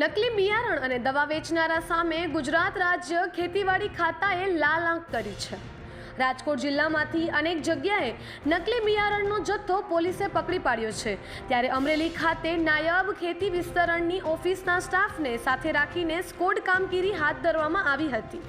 નકલી બિયારણ અને દવા વેચનારા સામે ગુજરાત રાજ્ય ખેતીવાડી ખાતાએ લાલ આંખ કરી છે. રાજકોટ જિલ્લામાંથી અનેક જગ્યાએ નકલી બિયારણનો જથ્થો પોલીસે પકડી પાડ્યો છે. ત્યારે અમરેલી ખાતે નાયબ ખેતી વિસ્તરણની ઓફિસના સ્ટાફને સાથે રાખીને સ્કોડ કામગીરી હાથ ધરવામાં આવી હતી.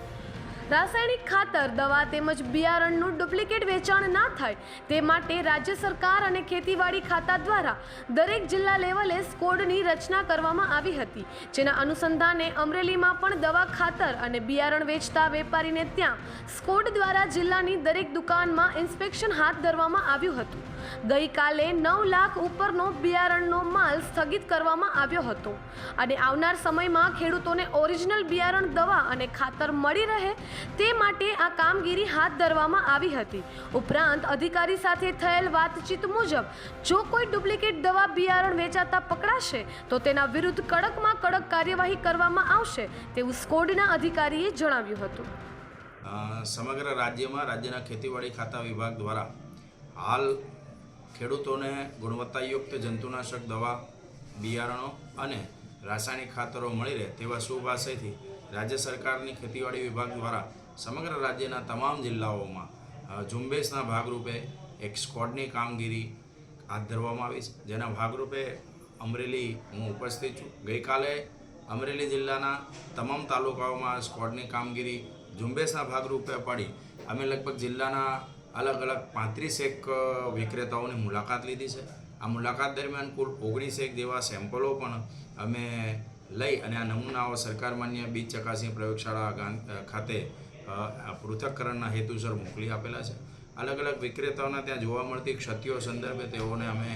રાસાયણિક ખાતર, દવા તેમજ બિયારણનું ડુપ્લિકેટ વેચાણ ના થાય, તે માટે રાજ્ય સરકાર અને ખેતીવાડી ખાતા દ્વારા દરેક જિલ્લા લેવલે સ્કોડની રચના કરવામાં આવી હતી. જેના અનુસંધાને અમરેલીમાં પણ દવા ખાતર અને બિયારણ વેચતા વેપારીને ત્યાં સ્કોડ દ્વારા જિલ્લાની દરેક દુકાનમાં ઇન્સ્પેક્શન હાથ ધરવામાં આવ્યું હતું. ગઈકાલે નવ લાખ ઉપરનો બિયારણનો માલ સ્થગિત કરવામાં આવ્યો હતો. અને આવનાર સમયમાં ખેડૂતોને ઓરિજિનલ બિયારણ, દવા અને ખાતર મળી રહે તે માટે આ કામગીરી હાથ ધરવામાં આવી હતી. ઉપરાંત અધિકારી સાથે થયેલ વાતચીત મુજબ, જો કોઈ ડુપ્લિકેટ દવા બિયારણ વેચાતા પકડાશે, તો તેના વિરુદ્ધ કડકમાં કડક કાર્યવાહી કરવામાં આવશે તેવું સ્કોડના અધિકારીએ જણાવ્યું હતું. સમગ્ર રાજ્યમાં રાજ્યના ખેતીવાડી ખાતા વિભાગ દ્વારા હાલ ખેડૂતોને ગુણવત્તાયુક્ત જંતુનાશક દવા, બિયારણો અને રાસાયણિક ખાતરો મળી રહે તેવા આશયથી રાજ્ય સરકારની ખેતીવાડી વિભાગ દ્વારા સમગ્ર રાજ્યના તમામ જિલ્લાઓમાં ઝુંબેશના ભાગરૂપે એક સ્કોડની કામગીરી હાથ ધરવામાં આવી છે. જેના ભાગરૂપે અમરેલી હું ઉપસ્થિત છું. ગઈકાલે અમરેલી જિલ્લાના તમામ તાલુકાઓમાં સ્કોડની કામગીરી ઝુંબેશના ભાગરૂપે પડી અમે લગભગ જિલ્લાના અલગ અલગ પાંત્રીસેક વિક્રેતાઓની મુલાકાત લીધી છે. આ મુલાકાત દરમિયાન કુલ ઓગણીસેક જેવા સેમ્પલો પણ અમે લઈ અને આ નમૂનાઓ સરકાર માન્ય બીજ ચકાસણી પ્રયોગશાળા ખાતે પૃથક્કરણના હેતુસર મોકલી આપેલા છે. અલગ અલગ વિક્રેતાઓના ત્યાં જોવા મળતી ક્ષતિઓ સંદર્ભે તેઓને અમે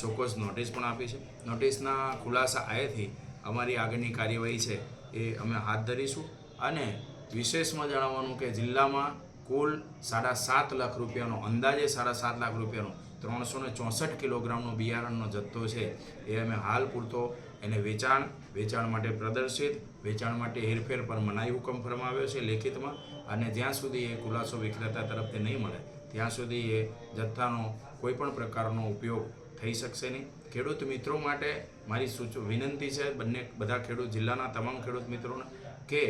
ચોક્કસ નોટિસ પણ આપી છે. નોટિસના ખુલાસા આયેથી અમારી આગળની કાર્યવાહી છે એ અમે હાથ ધરીશું અને વિશેષમાં જણાવવાનું કે જિલ્લામાં કુલ સાડા સાત લાખ રૂપિયાનો, અંદાજે સાડા સાત લાખ રૂપિયાનો ત્રણસો ને ચોસઠ કિલોગ્રામનો બિયારણનો જથ્થો છે એ અમે હાલ પૂરતો એને વેચાણ વેચાણ માટે પ્રદર્શિત, વેચાણ માટે હેરફેર પર મનાઈ હુકમ ફરમાવ્યો છે લેખિતમાં અને જ્યાં સુધી એ ખુલાસો વિક્રેતા તરફથી નહીં મળે, ત્યાં સુધી એ જથ્થાનો કોઈપણ પ્રકારનો ઉપયોગ થઈ શકશે નહીં. ખેડૂત મિત્રો માટે મારી સૂચ, વિનંતી છે બંને, બધા ખેડૂત, જિલ્લાના તમામ ખેડૂત મિત્રોને કે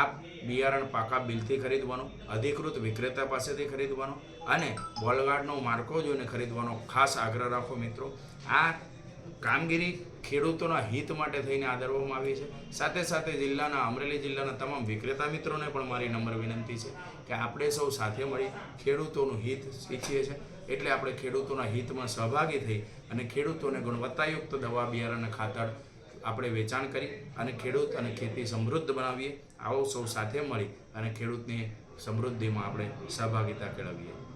આપ બિયારણ પાકા બિલથી ખરીદવાનો, અધિકૃત વિક્રેતા પાસેથી ખરીદવાનો અને બોલગાર્ડનો માર્કો જોઈને ખરીદવાનો ખાસ આગ્રહ રાખો મિત્રો. આ કામગીરી ખેડૂતોના હિત માટે થઈને આદરવામાં આવી છે સાથે સાથે જિલ્લાના, અમરેલી જિલ્લાના તમામ વિક્રેતા મિત્રોને પણ મારી નમ્ર વિનંતી છે કે આપણે સૌ સાથે મળી ખેડૂતોનું હિત ઈચ્છીએ છીએ. એટલે આપણે ખેડૂતોના હિતમાં સહભાગી થઈ અને ખેડૂતોને ગુણવત્તાયુક્ત દવા, બિયારણ ખાતર આપણે વેચાણ કરી અને ખેડૂત અને ખેતી સમૃદ્ધ બનાવીએ. આવો સૌ સાથે મળી અને ખેડૂતની સમૃદ્ધિમાં આપણે સહભાગિતા કેળવીએ.